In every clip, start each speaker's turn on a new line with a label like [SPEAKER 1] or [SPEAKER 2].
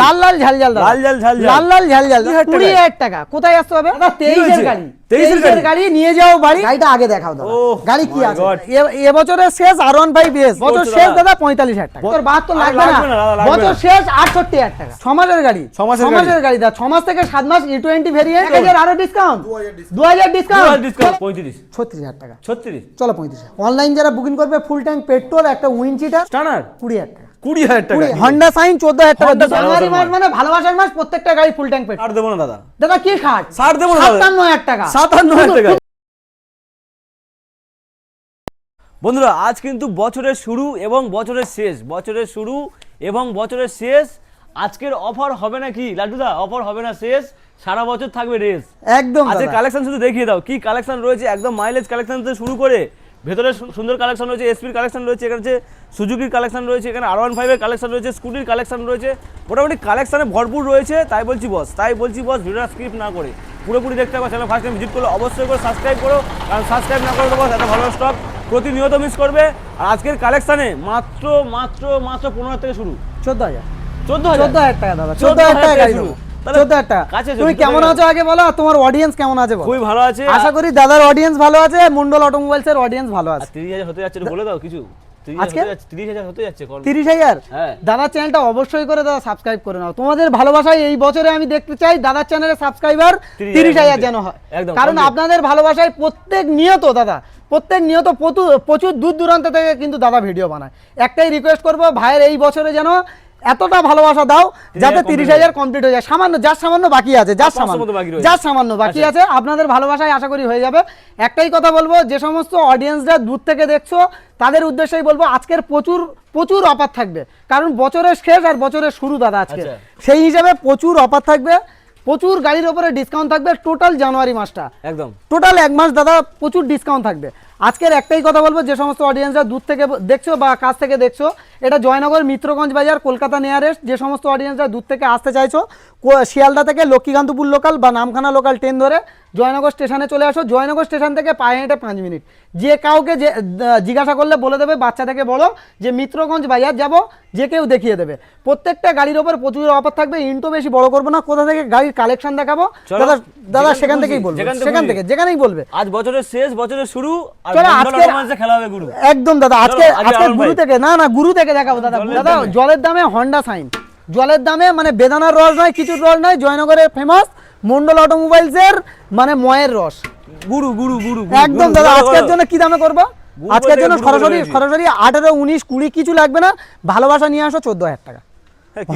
[SPEAKER 1] লাল লাল ঝাল ঝাল
[SPEAKER 2] লাল ঝাল ঝাল ঝাল।
[SPEAKER 1] লাল লাল ঝাল ঝাল।
[SPEAKER 2] কুড়ি হাজার
[SPEAKER 1] টাকা। কোথায় আসতে হবে? তেইশের গাড়ি।
[SPEAKER 2] 23 এর
[SPEAKER 1] তেইশের গাড়ি। নিয়ে যাও বাড়ি। গাড়িটা আগে দেখাও দাদা। গাড়ি কি আছে? এবছরের শেষ আর ওয়ান ফাইভ এস বছর শেষ
[SPEAKER 2] দাদা।
[SPEAKER 1] পঁয়তাল্লিশ হাজার টাকা। তোর বাহাত্তর লাগবে
[SPEAKER 2] না,
[SPEAKER 1] বছর শেষ আটষট্টি হাজার টাকা। ছমাসের গাড়ি।
[SPEAKER 2] ছ মাসের
[SPEAKER 1] ছমাসের গাড়ি। দাদা ছ মাস থেকে সাত মাস ই টোয়েন্টি ভেরিয়েন্ট আরও ডিসকাউন্ট দু হাজার ডিসকাউন্ট
[SPEAKER 2] ডিসকাউন্ট পঁয়ত্রিশ।
[SPEAKER 1] ছত্রিশ হাজার টাকা।
[SPEAKER 2] ছত্রিশ।
[SPEAKER 1] চলো পঁয়ত্রিশ অনলাইন যারা বুকিং করবে ফুল ট্যাঙ্ক পেট্রোল একটা উইনচিটার
[SPEAKER 2] স্টানার
[SPEAKER 1] কুড়ি হাজার টাকা।
[SPEAKER 2] কুড়ি হাজার টাকা
[SPEAKER 1] হন্ডা সাইন চোদ্দ হাজার টাকা জানুয়ারি মাস মানে ভালোবাসার মাস প্রত্যেকটা গাড়ি ফুল ট্যাঙ্ক পেট্রোল
[SPEAKER 2] ছাড় দেবো না দাদা।
[SPEAKER 1] দাদা কি খাট
[SPEAKER 2] ছাড় দেবো না
[SPEAKER 1] সাতান্ন হাজার টাকা।
[SPEAKER 2] সাতান্ন হাজার টাকা। বন্ধুরা আজ কিন্তু বছরের শুরু এবং বছরের শেষ। বছরের শুরু এবং বছরের শেষ। আজকের অফার হবে না কি? লাড্ডুদা অফার হবে না শেষ। সারা বছর থাকবে রেস
[SPEAKER 1] একদম
[SPEAKER 2] আজকে কালেকশন শুধু দেখিয়ে দাও। কি কালেকশন রয়েছে? একদম মাইলেজ কালেকশন থেকে শুরু করে ভেতরে সুন্দর কালেকশন রয়েছে এসপির কালেকশন রয়েছে এখানে হচ্ছে সুজুকির কালেকশন রয়েছে এখানে আর ওয়ান ফাইভের কালেকশন রয়েছে স্কুটির কালেকশন রয়েছে। মোটামুটি কালেকশনে ভরপুর রয়েছে তাই বলছি বস তাই বলছি বস ভিডিওটা স্কিপ না করে। পুরোপুরি দেখতে হবে চ্যানেল ফার্স্ট টাইম ভিজিট করলে অবশ্যই করে সাবস্ক্রাইব করো কারণ সাবস্ক্রাইব না করলে তো বস এত ভালো স্টক প্রতিনিয়ত মিস করবে। আর আজকের কালেকশনে মাত্র মাত্র মাত্র পনেরো থেকে শুরু।
[SPEAKER 1] চোদ্দ হাজার।
[SPEAKER 2] চোদ্দ
[SPEAKER 1] হাজার? টাকা দাদা চোদ্দ হাজার টাকা
[SPEAKER 2] শুরু।
[SPEAKER 1] চোদ্দ হাজার টাকা
[SPEAKER 2] কাছে
[SPEAKER 1] তুমি কেমন আছো আগে বলো? তোমার অডিয়েন্স কেমন আছে বলো?
[SPEAKER 2] খুবই ভালো আছে।
[SPEAKER 1] আশা করি দাদার অডিয়েন্স ভালো আছে মন্ডল অটোমোবাইলস এর অডিয়েন্স ভালো আছে।
[SPEAKER 2] তিরিশ হাজার হতে যাচ্ছে বলে দাও কিছু।
[SPEAKER 1] আজকে?
[SPEAKER 2] হাজার হতে যাচ্ছে, তিরিশ হাজার হতে যাচ্ছে কর।
[SPEAKER 1] তিরিশ হাজার?
[SPEAKER 2] হ্যাঁ।
[SPEAKER 1] দাদার চ্যানেলটা অবশ্যই করে দাদা সাবস্ক্রাইব করে নাও। তোমাদের ভালোবাসায় এই বছরে আমি দেখতে চাই দাদার চ্যানেলে সাবস্ক্রাইবার
[SPEAKER 2] 30,000
[SPEAKER 1] তিরিশ হাজার যেন হয়। কারণ আপনাদের ভালোবাসায় প্রত্যেক নিয়ত দাদা প্রত্যেক নিয়ত প্রচুর দূর দূরান্ত থেকে কিন্তু দাদা ভিডিও বানায়। একটাই রিকোয়েস্ট করব ভাইয়ের এই বছরে যেন এতটা ভালোবাসা দাও যাতে তিরিশ হাজার কমপ্লিট হয়ে যায়। সামান্য যার সামান্য বাকি আছে যার সামান্য। যার সামান্য বাকি আছে আপনাদের ভালোবাসায় আশা করি হয়ে যাবে। একটাই কথা বলব যে সমস্ত অডিয়েন্সরা দূর থেকে দেখছ তাদের উদ্দেশ্যেই বলব আজকের প্রচুর প্রচুর অফার থাকবে। কারণ বছরের শেষ আর বছরের শুরু দাদা আজকে।
[SPEAKER 2] আচ্ছা।
[SPEAKER 1] সেই হিসাবে প্রচুর অফার থাকবে প্রচুর গাড়ির ওপরে ডিসকাউন্ট থাকবে টোটাল জানুয়ারি মাসটা।
[SPEAKER 2] একদম।
[SPEAKER 1] টোটাল এক মাস দাদা প্রচুর ডিসকাউন্ট থাকবে। আজকের একটাই কথা বলব যে সমস্ত অডিয়েন্সরা দূর থেকে দেখছ বা কাছ থেকে দেখছ এটা জয়নগর মিত্রগঞ্জ বাজার কলকাতা নিয়ারেস্ট যে সমস্ত অডিয়েন্সরা দূর থেকে আসতে চাইছো শিয়ালদা থেকে লক্ষ্মীকান্তপুর লোকাল বা নামখানা লোকাল ট্রেন ধরে জয়নগর স্টেশনে চলে আসো। জয়নগর স্টেশন থেকে পায়ে হেঁটে পাঁচ মিনিট। যে কাউকে যে জিজ্ঞাসা করলে বলে দেবে বাচ্চা থেকে বলো যে মিত্রগঞ্জ বাজার যাব যে কেউ দেখিয়ে দেবে। প্রত্যেকটা গাড়ির ওপর প্রচুর অফার থাকবে ইন্টো বেশি বড় করব না কোথা থেকে গাড়ির কালেকশন দেখাবো দাদা দাদা সেখান থেকেই বলবে সেখান থেকে যেখানেই বলবে।
[SPEAKER 2] আজ বছরের শেষ বছরের শুরু আর
[SPEAKER 1] চলো, আজকে-
[SPEAKER 2] খেলা হবে গুরু।
[SPEAKER 1] একদম দাদা আজকে
[SPEAKER 2] আজকে
[SPEAKER 1] গুরু থেকে না না গুরু থেকে দেখাবো দাদা। দাদা জলের দামে হন্ডা সাইন জলের দামে মানে বেদানার রস নয় কিছুর রস নয় জয়নগরের ফেমাস মন্ডল অটোমোবাইলস এর মানে ময়ের রস।
[SPEAKER 2] গুরু গুরু গুরু
[SPEAKER 1] একদম দাদা আজকের জন্য কি দামে করব? আজকের জন্য সরাসরি সরাসরি আঠারো উনিশ কুড়ি কিছু লাগবে না। ভালোবাসা নিয়ে আসো চোদ্দ হাজার টাকা।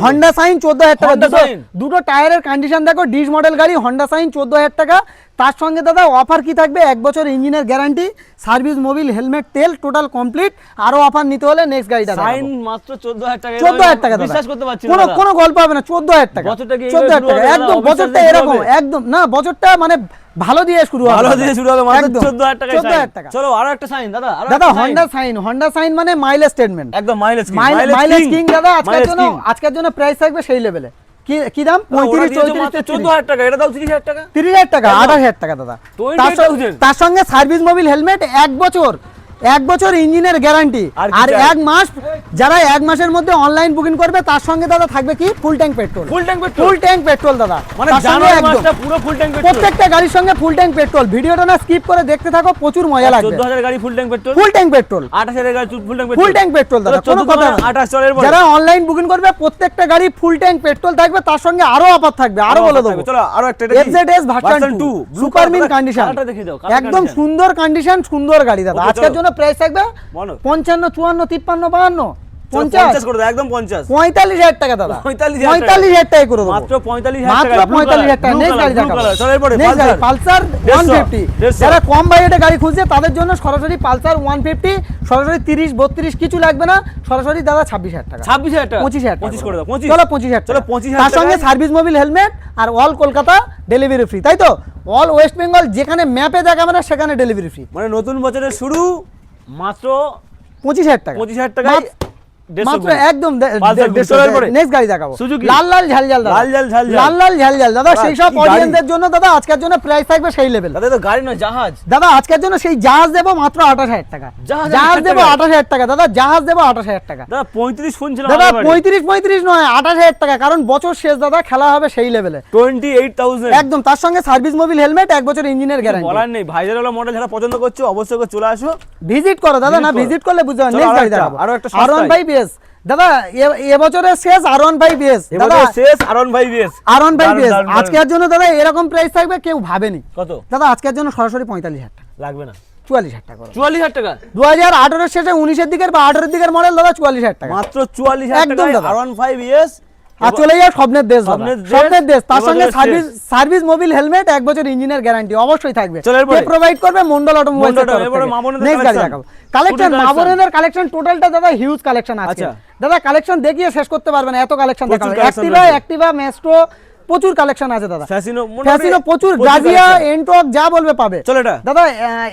[SPEAKER 1] হন্ডা সাইন চোদ্দ হাজার টাকা। দুটো দুটো টায়ারের কন্ডিশন দেখো ডিস মডেল গাড়ি হন্ডা সাইন চোদ্দ হাজার টাকা। তার সঙ্গে দাদা অফার কি থাকবে? এক বছর ইঞ্জিনের গ্যারান্টি সার্ভিস মোবিল হেলমেট তেল টোটাল কমপ্লিট আরও অফার নিতে হলে নেক্সট গাড়িটা
[SPEAKER 2] সাইন মাত্র চোদ্দ হাজার টাকা
[SPEAKER 1] চোদ্দ হাজার টাকা
[SPEAKER 2] বিশ্বাস করতে পারছি না
[SPEAKER 1] কোনো গল্প হবে না চোদ্দ হাজার টাকা।
[SPEAKER 2] বছরটা কি
[SPEAKER 1] চোদ্দ হাজার
[SPEAKER 2] এইভাবে
[SPEAKER 1] টাকা একদম বছরটা এরকম একদম না বছরটা মানে ভালো দিয়ে শুরু হবে
[SPEAKER 2] ভালো দিয়ে শুরু হবে মাত্র
[SPEAKER 1] একদম।
[SPEAKER 2] চোদ্দ হাজার টাকা
[SPEAKER 1] 14,000 টাকা।
[SPEAKER 2] চলো আরও একটা সাইন দাদা
[SPEAKER 1] দাদা। হন্ডা সাইন হন্ডা সাইন মানে মাইলেজ স্টেটমেন্ট
[SPEAKER 2] একদম মাইলেজ কিং
[SPEAKER 1] মাইলেজ কিং দাদা আজকের জন্য আজকের জন্য প্রাইস থাকবে সেই লেভেলে কি কি দাম? পঁয়ত্রিশ চৌত্রিশ
[SPEAKER 2] চোদ্দ হাজার টাকা এটা দাও তিরিশ হাজার টাকা।
[SPEAKER 1] তিরিশ হাজার টাকা আঠাশ হাজার টাকা দাদা।
[SPEAKER 2] 28,000
[SPEAKER 1] তার সঙ্গে- তার সঙ্গে সার্ভিস মোবিল হেলমেট এক বছর। এক বছর ইঞ্জিনের গ্যারান্টি।
[SPEAKER 2] আর?
[SPEAKER 1] এক মাস যারা এক মাসের মধ্যে অনলাইন বুকিং করবে তার সঙ্গে দাদা থাকবে কি? Full tank petrol
[SPEAKER 2] full tank petrol
[SPEAKER 1] full tank petrol দাদা।
[SPEAKER 2] মানে জানুয়ারি
[SPEAKER 1] একদম।
[SPEAKER 2] পুরো ফুল ট্যাঙ্ক পেট্রোল
[SPEAKER 1] প্রত্যেকটা গাড়ির সঙ্গে ফুল ট্যাঙ্ক পেট্রোল ভিডিওটা না স্কিপ করে দেখতে থাকো প্রচুর মজা লাগবে।
[SPEAKER 2] চোদ্দ হাজার গাড়ি full tank petrol
[SPEAKER 1] full tank petrol
[SPEAKER 2] আঠাশ হাজার গাড়ি full tank petrol
[SPEAKER 1] full tank petrol দাদা। কোনো কথা না।
[SPEAKER 2] আঠাশ চলের পরে
[SPEAKER 1] যারা অনলাইন বুকিং করবে প্রত্যেকটা গাড়ি ফুল ট্যাঙ্ক পেট্রোল থাকবে তার সঙ্গে আরও অফার থাকবে আরও বলে দেবো।
[SPEAKER 2] চলো আরও একটা
[SPEAKER 1] FZS version 2 super mint condition একদম সুন্দর কন্ডিশন সুন্দর গাড়ি দাদা। আজকের
[SPEAKER 2] চলো।
[SPEAKER 1] জন্য প্রাইস থাকবে পঞ্চান্ন চুয়ান্ন তিপ্পান্ন বাহান্ন পঞ্চাশ।
[SPEAKER 2] পঞ্চাশ করে দাও একদম পঞ্চাশ।
[SPEAKER 1] পঁয়তাল্লিশ হাজার টাকা দাদা।
[SPEAKER 2] 45,000
[SPEAKER 1] পঁয়তাল্লিশ হাজার টাকা করে
[SPEAKER 2] মাত্র 45,000
[SPEAKER 1] মাত্র পঁয়তাল্লিশ হাজার টাকা। নেক্সট গাড়ি
[SPEAKER 2] color,
[SPEAKER 1] দেখাবো
[SPEAKER 2] blue color, চলো এরপরে,
[SPEAKER 1] নেক্সট গাড়ি
[SPEAKER 2] Pulsar।
[SPEAKER 1] পালসার ওয়ান ফিফটি যারা কম বাজেটে গাড়ি খুঁজছে তাদের জন্য সরাসরি পালসার ওয়ান ফিফটি সরাসরি তিরিশ বত্রিশ কিছু লাগবে না। সরাসরি দাদা ছাব্বিশ হাজার টাকা।
[SPEAKER 2] ছাব্বিশ হাজার টাকা?
[SPEAKER 1] পঁচিশ হাজার
[SPEAKER 2] পঁচিশ করে দাও পঁচিশ।
[SPEAKER 1] চলো পঁচিশ হাজার
[SPEAKER 2] চলো পঁচিশ
[SPEAKER 1] তার সঙ্গে সার্ভিস মোবিল হেলমেট আর অল কলকাতা ডেলিভারি ফ্রি তাই তো? অল ওয়েস্ট বেঙ্গল যেখানে ম্যাপে দেখাবে না সেখানে ডেলিভারি ফ্রি
[SPEAKER 2] মানে নতুন বছরের শুরু মাত্র
[SPEAKER 1] পঁচিশ হাজার টাকা।
[SPEAKER 2] পঁচিশ হাজার টাকায়
[SPEAKER 1] মাত্র একদম
[SPEAKER 2] Pulsar কুড়ি। চলো এরপরে।
[SPEAKER 1] নেক্সট গাড়ি দেখাবো। লাল লাল ঝাল ঝাল
[SPEAKER 2] লাল ঝাল ঝাল ঝাল।
[SPEAKER 1] লাল লাল ঝাল ঝাল। দাদা সেই সব অডিয়েন্সের জন্য দাদা আজকের জন্য প্রাইস থাকবে সেই লেভেল
[SPEAKER 2] দাদা তো গাড়ি নয় জাহাজ।
[SPEAKER 1] দাদা আজকের জন্য সেই জাহাজ দেবো মাত্র আঠাশ হাজার টাকা।
[SPEAKER 2] জাহাজ
[SPEAKER 1] জাহাজ
[SPEAKER 2] 28,000
[SPEAKER 1] দেবো আঠাশ হাজার টাকা। দাদা জাহাজ দেবো আঠাশ হাজার টাকা।
[SPEAKER 2] দাদা পঁয়ত্রিশ শুনছিলাম
[SPEAKER 1] দাদা পঁয়ত্রিশ পঁয়ত্রিশ নয় আঠাশ হাজার টাকা। কারণ বছর শেষ দাদা খেলা হবে সেই লেভেলে
[SPEAKER 2] টোয়েন্টি এইট থাউজেন্ড
[SPEAKER 1] একদম তার সঙ্গে সার্ভিস মোবিল হেলমেট এক বছর ইঞ্জিনের গ্যারান্টি
[SPEAKER 2] বলার নেই। ভাইজার মডেল যারা পছন্দ করছ অবশ্যই করে চলে আসো।
[SPEAKER 1] ভিজিট করো দাদা না ভিজিট করলে বুঝতে পারবে
[SPEAKER 2] চলো
[SPEAKER 1] নেক্সট গাড়ি দেখাবো।
[SPEAKER 2] আরও একটা
[SPEAKER 1] আর ওয়ান
[SPEAKER 2] সস্তায়।
[SPEAKER 1] ফাইভ এস দাদা এবছরে শেষ আর ওয়ান ফাইভ এস দাদা
[SPEAKER 2] শেষ আর ওয়ান ফাইভ আরন
[SPEAKER 1] আর ওয়ান ফাইভ
[SPEAKER 2] দারুণ,
[SPEAKER 1] এস
[SPEAKER 2] দারুণ, দারুণ।
[SPEAKER 1] আজকের জন্য দাদা এরকম প্রাইস থাকবে কেউ ভাবেনি।
[SPEAKER 2] কত?
[SPEAKER 1] দাদা আজকের জন্য সরাসরি পঁয়তাল্লিশ হাজার টাকা।
[SPEAKER 2] লাগবে না।
[SPEAKER 1] চুয়াল্লিশ হাজার টাকা
[SPEAKER 2] চুয়াল্লিশ হাজার টাকা?
[SPEAKER 1] দু হাজার আঠারোর শেষে উনিশের দিকের বা আঠারোর দিকের মডেল দাদা চুয়াল্লিশ হাজার টাকা।
[SPEAKER 2] মাত্র চুয়াল্লিশ হাজার
[SPEAKER 1] একদম।
[SPEAKER 2] আর ওয়ান ফাইভ ইয়েস
[SPEAKER 1] আর চলে যাও স্বপ্নের দেশ
[SPEAKER 2] স্বপ্নের দেশ,
[SPEAKER 1] তার সঙ্গে সার্ভিস সার্ভিস মোবিল হেলমেট এক বছর ইঞ্জিনের গ্যারান্টি অবশ্যই থাকবে। কে প্রোভাইড করবে মন্ডল
[SPEAKER 2] বোনেদের
[SPEAKER 1] নেক্সট গাড়ি দেখাবো। কালেকশন
[SPEAKER 2] Scooty
[SPEAKER 1] মা কালেকশন টোটালটা দাদা হিউজ কালেকশন আছে। দাদা কালেকশন দেখিয়ে শেষ করতে পারবে না এত কালেকশন দেখাবে। অ্যাক্টিভা অ্যাক্টিভা মেস্ট্রো প্রচুর কালেকশন আছে দাদা।
[SPEAKER 2] ফ্যাসিনো
[SPEAKER 1] ফ্যাসিনো প্রচুর গ্রাজিয়া এন্টক যা বলবে পাবে।
[SPEAKER 2] চলো এটা।
[SPEAKER 1] দাদা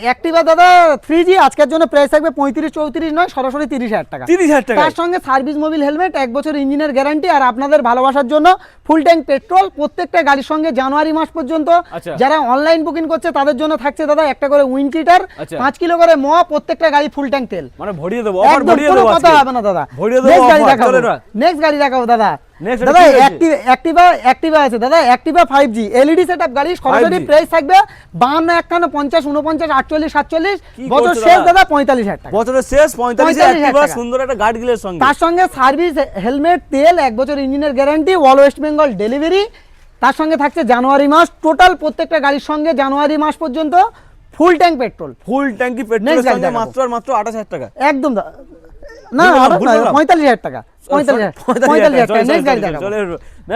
[SPEAKER 1] অ্যাক্টিভা দাদা থ্রি জি আজকের জন্য প্রাইস থাকবে পঁয়ত্রিশ চৌত্রিশ নয় সরাসরি তিরিশ হাজার টাকা।
[SPEAKER 2] তিরিশ হাজার টাকা
[SPEAKER 1] তার সঙ্গে সার্ভিস মোবিল হেলমেট এক বছর ইঞ্জিনের গ্যারান্টি আর আপনাদের ভালোবাসার জন্য ফুল ট্যাঙ্ক পেট্রোল প্রত্যেকটা গাড়ির সঙ্গে জানুয়ারি মাস পর্যন্ত
[SPEAKER 2] আচ্ছা।
[SPEAKER 1] যারা অনলাইন বুকিং করছে তাদের জন্য থাকছে দাদা একটা করে উইন্ড চিটার
[SPEAKER 2] আচ্ছা।
[SPEAKER 1] পাঁচ কিলো করে ম প্রত্যেকটা গাড়ি ফুল ট্যাঙ্ক তেল।
[SPEAKER 2] মানে ভরিয়ে দেবো অফার ভরিয়ে দেবো
[SPEAKER 1] কথা হবে না দাদা।
[SPEAKER 2] ভরিয়ে দেবো
[SPEAKER 1] নেক্সট গাড়ি দেখাবো। নেক্সট গাড়ি দেখাবো দাদা। দাদা? অ্যাক্টিভ অ্যাক্টিভা আছে। দাদা Activa five G LED setup গাড়ি সরাসরি
[SPEAKER 2] 5G
[SPEAKER 1] প্রাইস থাকবে বাহান্ন একান্ন পঞ্চাশ উনপঞ্চাশ আটচল্লিশ সাতচল্লিশ
[SPEAKER 2] কি
[SPEAKER 1] বছর শেষ
[SPEAKER 2] দাদা?
[SPEAKER 1] দাদা পঁয়তাল্লিশ হাজার টাকা।
[SPEAKER 2] বছরের শেষ
[SPEAKER 1] 45,000
[SPEAKER 2] অ্যাক্টিভা সুন্দর একটা গার্ড গিলের সঙ্গে।
[SPEAKER 1] তার সঙ্গে সার্ভিস হেলমেট তেল এক বছর ইঞ্জিনের guarantee all West Bengal delivery তার সঙ্গে থাকছে জানুয়ারি মাস। টোটাল প্রত্যেকটা গাড়ির সঙ্গে জানুয়ারি মাস পর্যন্ত ফুল ট্যাঙ্ক পেট্রোল
[SPEAKER 2] ফুল ট্যাঙ্কি পেট্রোলের সঙ্গে মাত্র আর মাত্র হাজার টাকা।
[SPEAKER 1] একদম না। পঁয়তাল্লিশ হাজার টাকা।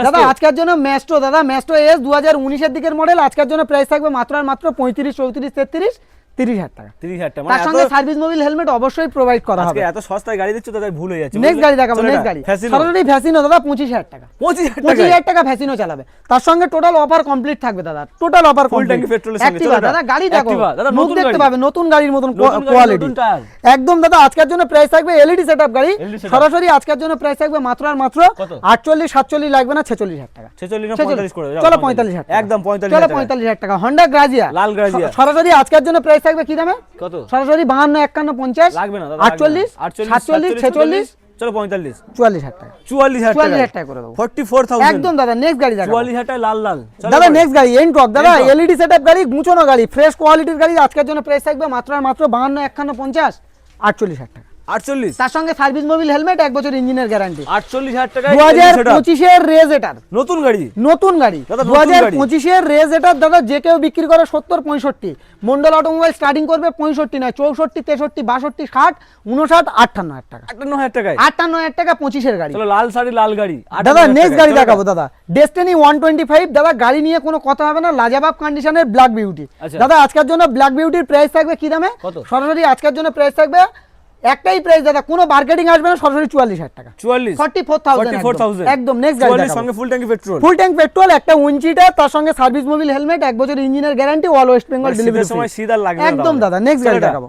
[SPEAKER 1] দাদা আজকের জন্য ম্যাস্টো দাদা ম্যাস্টো এস দু হাজার উনিশের দিকের মডেল আজকের জন্য প্রাইস থাকবে মাত্র আর মাত্র পঁয়ত্রিশ চৌত্রিশ তেত্রিশ। তিরিশ হাজার টাকা।
[SPEAKER 2] তিরিশ হাজার টাকা।
[SPEAKER 1] তার সঙ্গে সার্ভিস মোবিল হেলমেট অবশ্যই প্রোভাইড করা হবে।
[SPEAKER 2] এত সস্তায় গাড়ি দিচ্ছ তাদের ভুল হয়ে যাচ্ছে।
[SPEAKER 1] নেক্সট গাড়ি দেখাবো নেক্সট গাড়ি। সরাসরি ভ্যাসিনো দাদা পঁচিশ হাজার টাকা।
[SPEAKER 2] পঁচিশ হাজার টাকা
[SPEAKER 1] হাজার চালাবে। তার সঙ্গে টোটাল অফার কমপ্লিট থাকবে দাদা। Total offer
[SPEAKER 2] Full
[SPEAKER 1] complete
[SPEAKER 2] tank petrol এর সঙ্গে,
[SPEAKER 1] অ্যাক্টিভা দাদা গাড়ি দেখো। মুখ
[SPEAKER 2] নতুন
[SPEAKER 1] দেখতে পাবে নতুন গাড়ির মতন কোয়ালিটি একদম দাদা আজকের জন্য প্রাইস থাকবে এলইডি সেটআপ গাড়ি। সরাসরি আজকের জন্য প্রাইস থাকবে মাত্র আর মাত্র
[SPEAKER 2] কত?
[SPEAKER 1] আটচল্লিশ সাতচল্লিশ লাগবে না ছেচল্লিশ হাজার টাকা।
[SPEAKER 2] না করে
[SPEAKER 1] চলো হাজার।
[SPEAKER 2] একদম
[SPEAKER 1] চলো
[SPEAKER 2] হাজার টাকা।
[SPEAKER 1] পঁয়তাল্লিশ হাজার টাকা হন্ডা গ্রাজিয়া
[SPEAKER 2] লাল Grazia।
[SPEAKER 1] সরাসরি আজকের জন্য প্রাইস থাকবে কি দামে?
[SPEAKER 2] কত?
[SPEAKER 1] সরাসরি বাহান্ন একান্ন পঞ্চাশ
[SPEAKER 2] লাগবে না দাদা
[SPEAKER 1] আটচল্লিশ সাতচল্লিশ ছেচল্লিশ
[SPEAKER 2] চলো পঁয়তাল্লিশ।
[SPEAKER 1] চুয়াল্লিশ হাজার টাকা।
[SPEAKER 2] চুয়াল্লিশ হাজার
[SPEAKER 1] চুয়াল্লিশ
[SPEAKER 2] টাকা।
[SPEAKER 1] হাজার টাকা করে দেবো।
[SPEAKER 2] Forty four thousand.
[SPEAKER 1] একদম দাদা নেক্সট গাড়ি দাদা
[SPEAKER 2] চুয়াল্লিশ হাজার টাকা লাল লাল।
[SPEAKER 1] দাদা। নেক্সট গাড়ি এনটক দাদা
[SPEAKER 2] Ntorq।
[SPEAKER 1] এলইডি সেটআপ গাড়ি গুছানো গাড়ি ফ্রেশ কোয়ালিটির গাড়ি আজকের জন্য প্রাইস থাকবে মাত্র আর মাত্র বাহান্ন একান্ন পঞ্চাশ আটচল্লিশ হাজার টাকা।
[SPEAKER 2] আটচল্লিশ।
[SPEAKER 1] তার সঙ্গে সার্ভিস মোবিল হেলমেট এক বছর ইঞ্জিনের গ্যারান্টি।
[SPEAKER 2] আটচল্লিশ হাজার টাকা
[SPEAKER 1] দু হাজার পঁচিশের রেজ এটার।
[SPEAKER 2] নতুন গাড়ি?
[SPEAKER 1] নতুন গাড়ি।
[SPEAKER 2] দাদা,
[SPEAKER 1] দু হাজার পঁচিশের রেজ এটার দাদা যে কেউ বিক্রি করে সত্তর পঁয়ষট্টি। মন্ডল অটোমোবাইল স্টার্টিং করবে পঁয়ষট্টি নয় চৌষট্টি তেষট্টি বাষট্টি ষাট উনষাট আটান্ন হাজার টাকা।
[SPEAKER 2] আটান্ন হাজার টাকায়?
[SPEAKER 1] আটান্ন হাজার টাকা পঁচিশের গাড়ি।
[SPEAKER 2] লাল শাড়ি লাল গাড়ি।
[SPEAKER 1] দাদা নেক্সট গাড়ি দেখাবো দাদা। ডেস্টিনি ওয়ান টোয়েন্টি ফাইভ দাদা গাড়ি নিয়ে কোনো কথা হবে না লাজাবাব কন্ডিশনের ব্ল্যাক বিউটি। দাদা আজকের জন্য ব্ল্যাক বিউটির প্রাইস থাকবে কি দামে? সরাসরি আজকের জন্য প্রাইস থাকবে একটাই প্রাইস দাদা কোনো মার্কেটিং আসবে না সরাসরি চুয়াল্লিশ হাজার টাকা।
[SPEAKER 2] চুয়াল্লিশ।
[SPEAKER 1] ফর্টি ফোর থাউজেন্ড
[SPEAKER 2] 44,000
[SPEAKER 1] একদম নেক্সট গাড়ি
[SPEAKER 2] সঙ্গে full tank petrol
[SPEAKER 1] full tank petrol একটা উঞ্চিটা তার সঙ্গে সার্ভিস মোবিল হেলমেট এক বছর ইঞ্জিনের guarantee all West Bengal delivery
[SPEAKER 2] সময় সিদার লাগে লাগবে
[SPEAKER 1] একদম দাদা নেক্সট গাড়ি দেখাবো?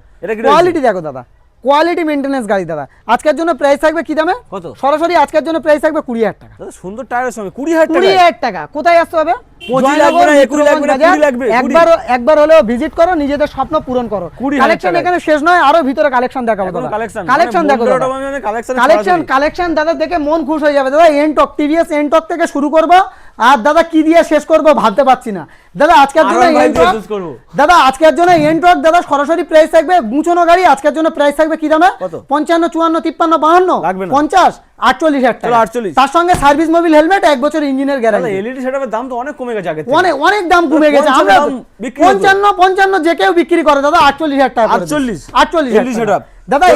[SPEAKER 1] কোয়ালিটি দেখো দাদা। কোয়ালিটি মেনটেন্যান্স গাড়ি দাদা। আজকের জন্য প্রাইস থাকবে কি দামে?
[SPEAKER 2] কত?
[SPEAKER 1] সরাসরি আজকের জন্য প্রাইস থাকবে কুড়ি হাজার টাকা।
[SPEAKER 2] সুন্দর টায়ারের সঙ্গে কুড়ি হাজার
[SPEAKER 1] কুড়ি
[SPEAKER 2] টাকা
[SPEAKER 1] হাজার টাকা। কোথায় আসতে হবে। একবার একবার হলেও ভিজিট করো নিজেদের স্বপ্ন পূরণ করো। কালেকশন এখানে শেষ নয় আরও ভিতরে কালেকশন দেখাবো দাদা। কালেকশন দেখো কালেকশন কালেকশন দাদা। দেখে মন খুশ হয়ে যাবে দাদা। এনটক টিভিএস এনটক থেকে শুরু করব আর দাদা কি দিয়ে শেষ করব ভাবতে পারছি না। দাদা আজকের জন্য। দাদা আজকের জন্য দাদা সরাসরি প্রাইস থাকবে গাড়ি আজকের জন্য প্রাইস থাকবে কি দামে? পঞ্চান্ন চুয়ান্ন তিপ্পান্ন বাহান্ন? পঞ্চাশ আটচল্লিশ হাজার
[SPEAKER 2] 48
[SPEAKER 1] তার সঙ্গে সার্ভিস মোবিল হেলমেট এক বছর ইঞ্জিনের গ্যারান্টি
[SPEAKER 2] এলইডি সেটআপের দাম তো অনেক কমে গেছে আগে
[SPEAKER 1] অনেক অনেক দাম কমে গেছে। আমরা পঞ্চান্ন পঞ্চান্ন যে কেউ বিক্রি করে দাদা আটচল্লিশ হাজার টাকা করে দিই।
[SPEAKER 2] 48
[SPEAKER 1] আটচল্লিশ
[SPEAKER 2] LED
[SPEAKER 1] দাদা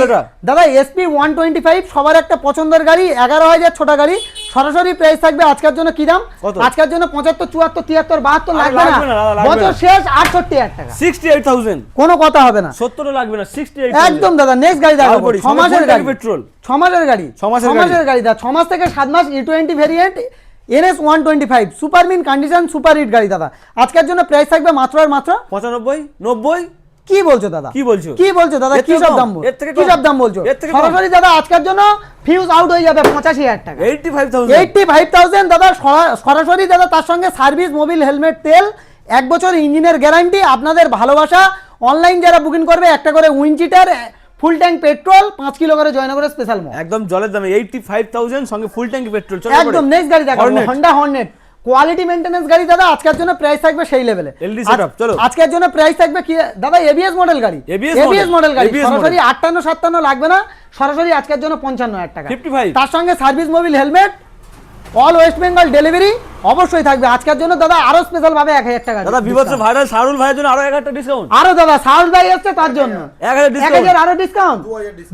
[SPEAKER 1] দাদা এসপি ওয়ান টোয়েন্টি ফাইভ সবার একটা পছন্দের গাড়ি এগারো হাজার ছোট গাড়ি। সরাসরি প্রাইস থাকবে আজকের জন্য কি দাম? আজকের জন্য পঁচাত্তর চুয়াত্তর তিয়াত্তর বাহাত্তর
[SPEAKER 2] আরে
[SPEAKER 1] লাগবে
[SPEAKER 2] না,
[SPEAKER 1] বছর শেষ আটষট্টি হাজার টাকা।
[SPEAKER 2] সিক্সটি এইট থাউজেন্ড
[SPEAKER 1] কোনো কথা হবে না।
[SPEAKER 2] সত্তরও লাগবে না সিক্সটি এইট
[SPEAKER 1] একদম দাদা নেক্সট গাড়ি দেখাবো।
[SPEAKER 2] তারপরে
[SPEAKER 1] ছ মাসের গাড়ি।
[SPEAKER 2] পেট্রোল
[SPEAKER 1] ছ মাসের গাড়ি।
[SPEAKER 2] ছ মাসের
[SPEAKER 1] ছ মাসের গাড়ি দাদা। ছ মাস থেকে সাত মাস ই twenty variant NS one twenty five super mint condition super hit গাড়ি দাদা। আজকের জন্য প্রাইস থাকবে মাত্র আর মাত্র?
[SPEAKER 2] পঁচানব্বই নব্বই
[SPEAKER 1] কি বলছো দাদা?
[SPEAKER 2] কি বলছো?
[SPEAKER 1] কি বলছো দাদা? কি সব দাম
[SPEAKER 2] এর থেকে
[SPEAKER 1] কি সব দাম বলছো? সরাসরি দাদা আজকের জন্য ফিউজ আউট হয়ে যাবে পঁচাশি হাজার টাকা।
[SPEAKER 2] Eighty five thousand
[SPEAKER 1] eighty five thousand দাদা সরাসরি দাদা তার সঙ্গে সার্ভিস মোবিল হেলমেট তেল এক বছর ইঞ্জিনের গ্যারান্টি আপনাদের ভালোবাসা। অনলাইন যারা বুকিং করবে একটা করে উইনচিটার ফুল ট্যাঙ্ক পেট্রোল পাঁচ কিলো করে জয়নগরের স্পেশাল
[SPEAKER 2] একদম জলের দামে এইটটি ফাইভ থাউজেন্ড সঙ্গে ফুল ট্যাঙ্ক পেট্রোল
[SPEAKER 1] একদম নেক্সট গাড়ি দেখাবো হন্ডা হর্নেট কোয়ালিটি মেইনটেনেন্স গাড়ি দাদা আজকের জন্য প্রাইস থাকবে সেই লেভেলে
[SPEAKER 2] এলডি সেটআপ চলো।
[SPEAKER 1] আজকের জন্য প্রাইস থাকবে কি দাদা এবিএস মডেল গাড়ি এবিএস মডেল গাড়ি সরাসরি
[SPEAKER 2] model।
[SPEAKER 1] আটান্ন সাতান্ন লাগবে না সরাসরি আজকের জন্য পঞ্চান্ন হাজার টাকা
[SPEAKER 2] 55
[SPEAKER 1] তার সঙ্গে service Mobil helmet all West Bengal delivery অবশ্যই থাকবে। আজকের জন্য দাদা আরও স্পেশাল ভাবে এক হাজার টাকা
[SPEAKER 2] দাদা বিভৎস ভাইরাল শাহরুল ভাইয়ের জন্য আরও এক হাজার ডিসকাউন্ট
[SPEAKER 1] আরও দাদা সাউন্ড ভাই এসছে তার জন্য।
[SPEAKER 2] এক হাজার
[SPEAKER 1] হাজার আরও ডিসকাউন্ট